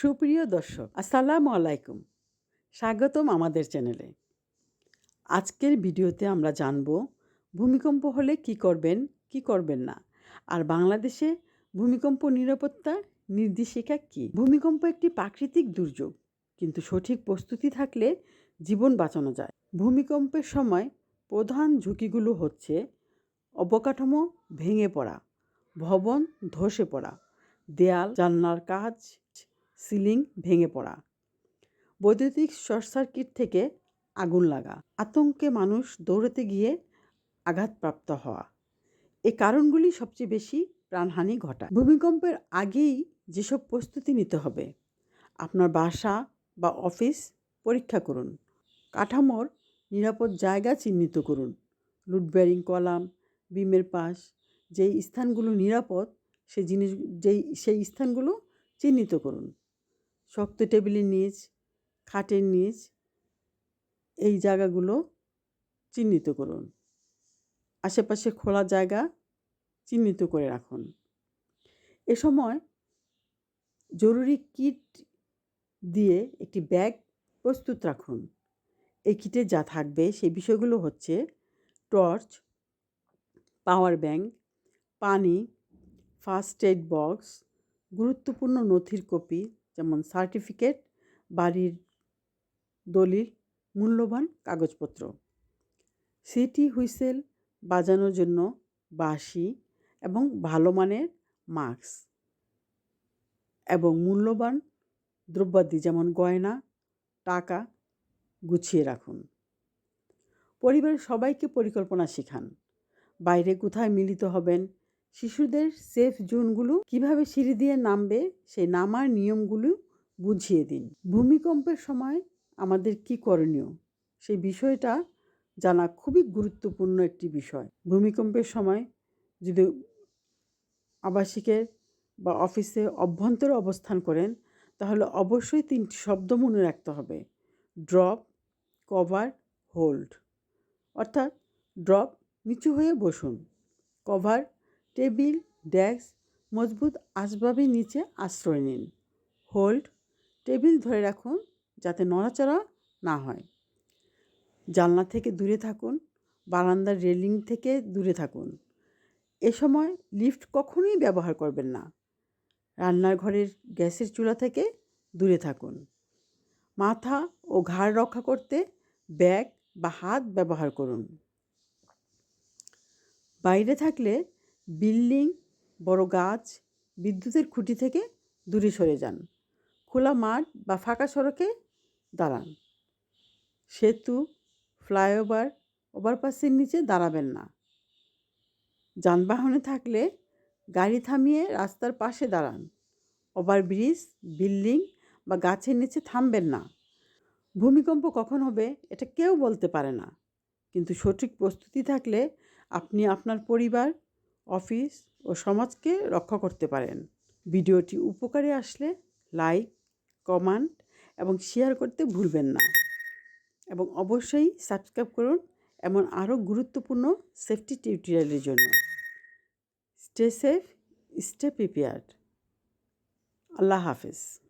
সুপ্রিয় দর্শক, আসসালামু আলাইকুম। স্বাগতম আমাদের চ্যানেলে। আজকের ভিডিওতে আমরা জানব, ভূমিকম্প হলে কি করবেন কি করবেন না? আর বাংলাদেশে ভূমিকম্প নিরাপত্তা নির্দেশিকা কি? ভূমিকম্প একটি প্রাকৃতিক দুর্যোগ, কিন্তু সঠিক প্রস্তুতি থাকলে জীবন বাঁচানো যায়। ভূমিকম্পের সময় প্রধান ঝুঁকিগুলো হচ্ছে অবকাঠামো ভেঙে পড়া, ভবন ধসে পড়া, দেয়াল, জানলার কাজ সিলিং ভেঙে পড়া। বৈদ্যুতিক শর্ট সার্কিট থেকে আগুন লাগা। আতঙ্কে মানুষ দৌড়াতে গিয়ে আঘাতপ্রাপ্ত হওয়া। এই কারণগুলি সবচেয়ে বেশি প্রাণহানি ঘটায়। ভূমিকম্পের আগেই যেসব প্রস্তুতি নিতে হবে, আপনার বাসা বা অফিস পরীক্ষা করুন। কাঠামোর নিরাপদ জায়গা চিহ্নিত করুন। লুডব্যারিং কলাম, বিমের পাশ, যেই স্থানগুলো নিরাপদ সেই জিনিস, যেই, সেই স্থানগুলো চিহ্নিত করুন। শক্ত টেবিলের নিচ, খাটের নিচ, এই জায়গাগুলো চিহ্নিত করুন। আশেপাশে খোলা জায়গা চিহ্নিত করে রাখুন। এ সময় জরুরি কিট দিয়ে একটি ব্যাগ প্রস্তুত রাখুন। এই কিটে যা থাকবে সেই বিষয়গুলো হচ্ছে টর্চ, পাওয়ার ব্যাংক, পানি, ফার্স্ট এড বক্স, গুরুত্বপূর্ণ নথির কপি যেমন সার্টিফিকেট বাড়ির দলিল, মূল্যবান কাগজপত্র। সিটি হুইসেল বাজানোর জন্য বাঁশি এবং ভালো মানের মাস্ক এবং মূল্যবান দ্রব্যাদি যেমন গয়না, টাকা গুছিয়ে রাখুন। পরিবারের সবাইকে পরিকল্পনা শেখান। বাইরে কোথায় মিলিত হবেন শিশুদের সেফ জোনগুলো কীভাবে সিঁড়ি দিয়ে নামবে, সেই নামার নিয়মগুলো বুঝিয়ে দিন। ভূমিকম্পের সময় আমাদের কি করণীয়? সেই বিষয়টা জানা খুবই গুরুত্বপূর্ণ একটি বিষয়। ভূমিকম্পের সময় যদি আবাসিকের বা অফিসে অভ্যন্তরে অবস্থান করেন, তাহলে অবশ্যই তিনটি শব্দ মনে রাখতে হবে। Drop, cover, hold. অর্থাৎ ড্রপ নিচু হয়ে বসুন। কভার টেবিল, ডেস্ক, মজবুত আসবাবের নিচে আশ্রয় নিন। হোল্ড, টেবিল ধরে রাখুন যাতে নড়াচড়া না হয়। জানলা থেকে দূরে থাকুন, বারান্দার রেলিং থেকে দূরে থাকুন। এ সময় লিফট কখনোই ব্যবহার করবেন না। রান্নার ঘরের গ্যাসের চুলা থেকে দূরে থাকুন। মাথা ও ঘাড় রক্ষা করতে ব্যাগ বা হাত ব্যবহার করুন। বাইরে থাকলে বিল্ডিং, বড় গাছ, বিদ্যুতের খুঁটি থেকে দূরে সরে যান। খোলা মাঠ বা ফাঁকা সড়কে দাঁড়ান। সেতু, ফ্লাইওভার ওভারপাসের নিচে দাঁড়াবেন না। যানবাহনে থাকলে গাড়ি থামিয়ে রাস্তার পাশে দাঁড়ান। ওভারব্রিজ, বিল্ডিং বা গাছের নিচে থামবেন না। ভূমিকম্প কখন হবে এটা কেউ বলতে পারে না। কিন্তু সঠিক প্রস্তুতি থাকলে আপনি আপনার পরিবার অফিস ও সমাজকে রক্ষা করতে পারেন। ভিডিওটি উপকারে আসলে লাইক, কমেন্ট এবং শেয়ার করতে ভুলবেন না এবং অবশ্যই সাবস্ক্রাইব করুন এমন আরও গুরুত্বপূর্ণ সেফটি টিউটোরিয়ালের জন্য। Stay safe, stay prepared. আল্লাহ হাফেজ।